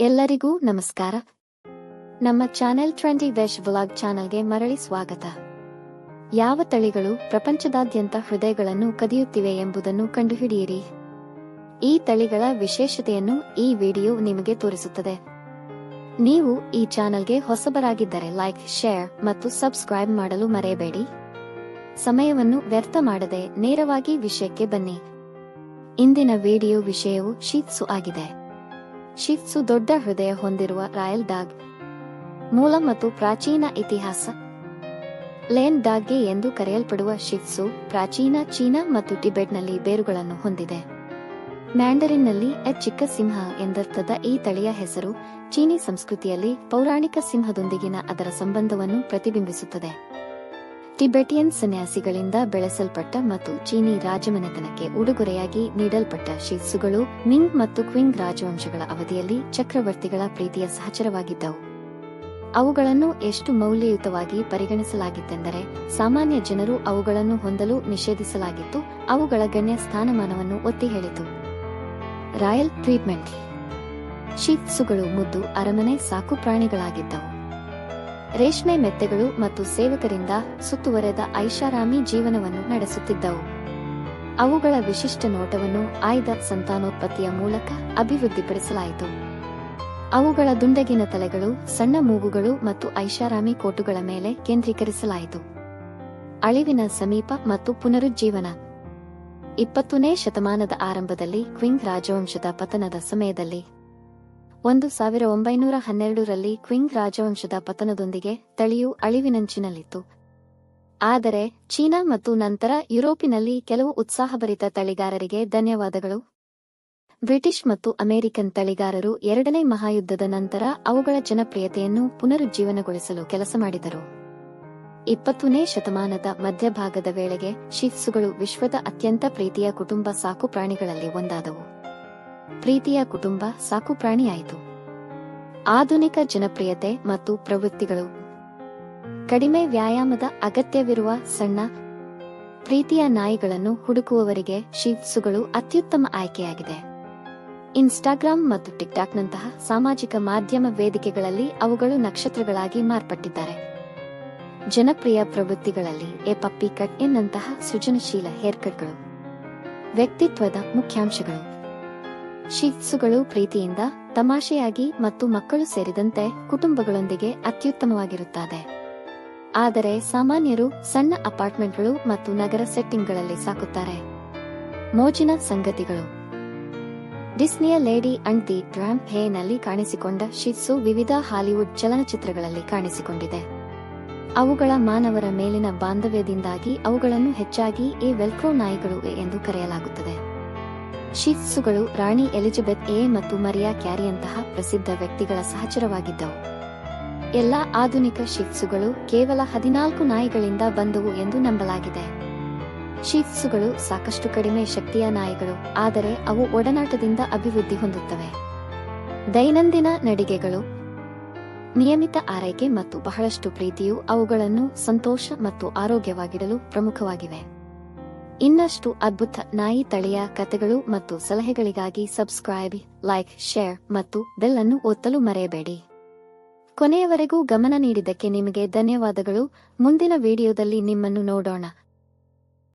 ಎಲ್ಲರಿಗೂ ನಮಸ್ಕಾರ. ನಮ್ಮ ಚಾನೆಲ್ ಟ್ವೆಂಟಿ ವೆಶ್ ವ್ಲಾಗ್ ಚಾನೆಲ್ಗೆ ಮರಳಿ ಸ್ವಾಗತ. ಯಾವ ತಳಿಗಳು ಪ್ರಪಂಚದಾದ್ಯಂತ ಹೃದಯಗಳನ್ನು ಕದಿಯುತ್ತಿವೆ ಎಂಬುದನ್ನು ಕಂಡುಹಿಡಿಯಿರಿ. ಈ ತಳಿಗಳ ವಿಶೇಷತೆಯನ್ನು ಈ ವಿಡಿಯೋ ನಿಮಗೆ ತೋರಿಸುತ್ತದೆ. ನೀವು ಈ ಚಾನೆಲ್ಗೆ ಹೊಸಬರಾಗಿದ್ದರೆ ಲೈಕ್, ಶೇರ್ ಮತ್ತು ಸಬ್ಸ್ಕ್ರೈಬ್ ಮಾಡಲು ಮರೆಯಬೇಡಿ. ಸಮಯವನ್ನು ವ್ಯರ್ಥ ಮಾಡದೆ ನೇರವಾಗಿ ವಿಷಯಕ್ಕೆ ಬನ್ನಿ. ಇಂದಿನ ವಿಡಿಯೋ ವಿಷಯವು ಶೀತ್ಸು ಆಗಿದೆ. ಶಿತ್ಸು ದೊಡ್ಡ ಹೃದಯ ಹೊಂದಿರುವ ರಾಯಲ್ ಡಾಗ್. ಮೂಲ ಮತ್ತು ಪ್ರಾಚೀನ ಇತಿಹಾಸ. ಲೇನ್ ಡಾಗ್ಗೆ ಎಂದು ಕರೆಯಲ್ಪಡುವ ಶಿತ್ಸು ಪ್ರಾಚೀನ ಚೀನಾ ಮತ್ತು ಟಿಬೆಟ್ನಲ್ಲಿ ಬೇರುಗಳನ್ನು ಹೊಂದಿದೆ. ಮ್ಯಾಂಡರಿನ್ನಲ್ಲಿ ಎ ಚಿಕ್ಕ ಸಿಂಹ ಎಂದರ್ಥದ ಈ ತಳಿಯ ಹೆಸರು ಚೀನಿ ಸಂಸ್ಕೃತಿಯಲ್ಲಿ ಪೌರಾಣಿಕ ಸಿಂಹದೊಂದಿಗಿನ ಅದರ ಸಂಬಂಧವನ್ನು ಪ್ರತಿಬಿಂಬಿಸುತ್ತದೆ. ಟಿಬೆಟಿಯನ್ ಸನ್ಯಾಸಿಗಳಿಂದ ಬೆಳೆಸಲ್ಪಟ್ಟ ಮತ್ತು ಚೀನಿ ರಾಜಮನೆತನಕ್ಕೆ ಉಡುಗೊರೆಯಾಗಿ ನೀಡಲ್ಪಟ್ಟ ಶಿಸ್ಸುಗಳು ಮಿಂಗ್ ಮತ್ತು ಕ್ವಿಂಗ್ ರಾಜವಂಶಗಳ ಅವಧಿಯಲ್ಲಿ ಚಕ್ರವರ್ತಿಗಳ ಪ್ರೀತಿಯ ಸಹಚರವಾಗಿದ್ದವು. ಅವುಗಳನ್ನು ಎಷ್ಟು ಮೌಲ್ಯಯುತವಾಗಿ ಪರಿಗಣಿಸಲಾಗಿತ್ತೆಂದರೆ ಸಾಮಾನ್ಯ ಜನರು ಅವುಗಳನ್ನು ಹೊಂದಲು ನಿಷೇಧಿಸಲಾಗಿತ್ತು, ಅವುಗಳ ಗಣ್ಯ ಸ್ಥಾನಮಾನವನ್ನು ಒತ್ತಿ ಹೇಳಿತು. Royal treatment. ಶಿತ್ಸುಗಳು ಮುದ್ದು ಅರಮನೆ ಸಾಕು ಪ್ರಾಣಿಗಳಾಗಿದ್ದವು ರೇಷ್ಮೆ ಮೆತ್ತೆಗಳು ಮತ್ತು ಸೇವಕರಿಂದ ಸುತ್ತುವರೆದ ಐಷಾರಾಮಿ ಜೀವನವನ್ನು ನಡೆಸುತ್ತಿದ್ದವು. ಅವುಗಳ ವಿಶಿಷ್ಟ ನೋಟವನ್ನು ಆಯ್ದ ಸಂತಾನೋತ್ಪತ್ತಿಯ ಮೂಲಕ ಅಭಿವೃದ್ಧಿಪಡಿಸಲಾಯಿತು. ಅವುಗಳ ದುಂಡಗಿನ ತಲೆಗಳು, ಸಣ್ಣ ಮೂಗುಗಳು ಮತ್ತು ಐಷಾರಾಮಿ ಕೋಟುಗಳ ಮೇಲೆ ಕೇಂದ್ರೀಕರಿಸಲಾಯಿತು. ಅಳಿವಿನ ಸಮೀಪ ಮತ್ತು ಪುನರುಜ್ಜೀವನ. ಇಪ್ಪತ್ತನೇ ಶತಮಾನದ ಆರಂಭದಲ್ಲಿ ಕ್ವಿಂಗ್ ರಾಜವಂಶದ ಪತನದ ಸಮಯದಲ್ಲಿ ಒಂದು ಸಾವಿರ ಒಂಬೈನೂರ ಹನ್ನೆರಡರಲ್ಲಿ ಕ್ವಿಂಗ್ ರಾಜವಂಶದ ಪತನದೊಂದಿಗೆ ತಳಿಯು ಅಳಿವಿನಂಚಿನಲ್ಲಿತ್ತು. ಆದರೆ ಚೀನಾ ಮತ್ತು ನಂತರ ಯುರೋಪಿನಲ್ಲಿ ಕೆಲವು ಉತ್ಸಾಹಭರಿತ ತಳಿಗಾರರಿಗೆ ಧನ್ಯವಾದಗಳು. ಬ್ರಿಟಿಷ್ ಮತ್ತು ಅಮೆರಿಕನ್ ತಳಿಗಾರರು ಎರಡನೇ ಮಹಾಯುದ್ಧದ ನಂತರ ಅವುಗಳ ಜನಪ್ರಿಯತೆಯನ್ನು ಪುನರುಜ್ಜೀವನಗೊಳಿಸಲು ಕೆಲಸ ಮಾಡಿದರು. ಇಪ್ಪತ್ತನೇ ಶತಮಾನದ ಮಧ್ಯಭಾಗದ ವೇಳೆಗೆ ಶಿತ್ಸುಗಳು ವಿಶ್ವದ ಅತ್ಯಂತ ಪ್ರೀತಿಯ ಕುಟುಂಬ ಸಾಕು ಪ್ರಾಣಿಗಳಲ್ಲಿ ಒಂದಾದವು. ಪ್ರೀತಿಯ ಕುಟುಂಬ ಸಾಕುಪ್ರಾಣಿಯಾಯಿತು. ಆಧುನಿಕ ಜನಪ್ರಿಯತೆ ಮತ್ತು ಪ್ರವೃತ್ತಿಗಳು. ಕಡಿಮೆ ವ್ಯಾಯಾಮದ ಅಗತ್ಯವಿರುವ ಸಣ್ಣ, ಪ್ರೀತಿಯ ನಾಯಿಗಳನ್ನು ಹುಡುಕುವವರಿಗೆ ಶಿಪ್ಸುಗಳು ಅತ್ಯುತ್ತಮ ಆಯ್ಕೆಯಾಗಿದೆ. ಇನ್ಸ್ಟಾಗ್ರಾಂ ಮತ್ತು ಟಿಕ್ಟಾಕ್ನಂತಹ ಸಾಮಾಜಿಕ ಮಾಧ್ಯಮ ವೇದಿಕೆಗಳಲ್ಲಿ ಅವುಗಳು ನಕ್ಷತ್ರಗಳಾಗಿ ಮಾರ್ಪಟ್ಟಿದ್ದಾರೆ. ಜನಪ್ರಿಯ ಪ್ರವೃತ್ತಿಗಳಲ್ಲಿ ಎ ಪಪ್ಪಿ ಕಟ್ ಎನ್ನಂತಹ ಸೃಜನಶೀಲ ಹೇರ್ಕಟ್ಗಳು ವ್ಯಕ್ತಿತ್ವದ ಮುಖ್ಯಾಂಶಗಳು. ಶಿತ್ಸುಗಳು ಪ್ರೀತಿಯಿಂದ, ತಮಾಷೆಯಾಗಿ ಮತ್ತು ಮಕ್ಕಳು ಸೇರಿದಂತೆ ಕುಟುಂಬಗಳೊಂದಿಗೆ ಅತ್ಯುತ್ತಮವಾಗಿರುತ್ತದೆ ಆದರೆ ಸಾಮಾನ್ಯರು ಸಣ್ಣ ಅಪಾರ್ಟ್ಮೆಂಟ್ಗಳು ಮತ್ತು ನಗರ ಸೆಟ್ಟಿಂಗ್ಗಳಲ್ಲಿ ಸಾಕುತ್ತಾರೆ. ಮೋಜಿನ ಸಂಗತಿಗಳು. ಡಿಸ್ನಿಯ ಲೇಡಿ ಅಂಡ್ ದಿ ಟ್ರಾಂಪ್ ಹೇನಲ್ಲಿ ಕಾಣಿಸಿಕೊಂಡ ಶಿತ್ಸು ವಿವಿಧ ಹಾಲಿವುಡ್ ಚಲನಚಿತ್ರಗಳಲ್ಲಿ ಕಾಣಿಸಿಕೊಂಡಿದೆ. ಅವುಗಳ ಮಾನವರ ಮೇಲಿನ ಬಾಂಧವ್ಯದಿಂದಾಗಿ ಅವುಗಳನ್ನು ಹೆಚ್ಚಾಗಿ ಈ ವೆಲ್ಕ್ರೋ ನಾಯಿಗಳು ಎಂದು ಕರೆಯಲಾಗುತ್ತದೆ. ಶಿತ್ಸುಗಳು ರಾಣಿ ಎಲಿಜಬೆತ್ ಎ ಮತ್ತು ಮರಿಯಾ ಕ್ಯಾರಿಯಂತಹ ಪ್ರಸಿದ್ಧ ವ್ಯಕ್ತಿಗಳ ಸಹಚರವಾಗಿದ್ದವು. ಎಲ್ಲಾ ಆಧುನಿಕ ಶಿತ್ಸುಗಳು ಕೇವಲ ಹದಿನಾಲ್ಕು ನಾಯಿಗಳಿಂದ ಬಂದವು ಎಂದು ನಂಬಲಾಗಿದೆ. ಶಿತ್ಸುಗಳು ಸಾಕಷ್ಟು ಕಡಿಮೆ ಶಕ್ತಿಯ ನಾಯಿಗಳು, ಆದರೆ ಅವು ಒಡನಾಟದಿಂದ ಅಭಿವೃದ್ಧಿ ಹೊಂದುತ್ತವೆ. ದೈನಂದಿನ ನಡಿಗೆಗಳು. ನಿಯಮಿತ ಆರೈಕೆ ಮತ್ತು ಬಹಳಷ್ಟು ಪ್ರೀತಿಯು ಅವುಗಳನ್ನು ಸಂತೋಷ ಮತ್ತು ಆರೋಗ್ಯವಾಗಿಡಲು ಪ್ರಮುಖವಾಗಿವೆ. ಇನ್ನಷ್ಟು ಅದ್ಭುತ ನಾಯಿ ತಳಿಯ ಕಥೆಗಳು ಮತ್ತು ಸಲಹೆಗಳಿಗಾಗಿ ಸಬ್ಸ್ಕ್ರೈಬ್, ಲೈಕ್, ಶೇರ್ ಮತ್ತು ಬೆಲ್ ಅನ್ನು ಒತ್ತಲು ಮರೆಯಬೇಡಿ. ಕೊನೆಯವರೆಗೂ ಗಮನ ನೀಡಿದ್ದಕ್ಕೆ ನಿಮಗೆ ಧನ್ಯವಾದಗಳು. ಮುಂದಿನ ವಿಡಿಯೋದಲ್ಲಿ ನಿಮ್ಮನ್ನು ನೋಡೋಣ.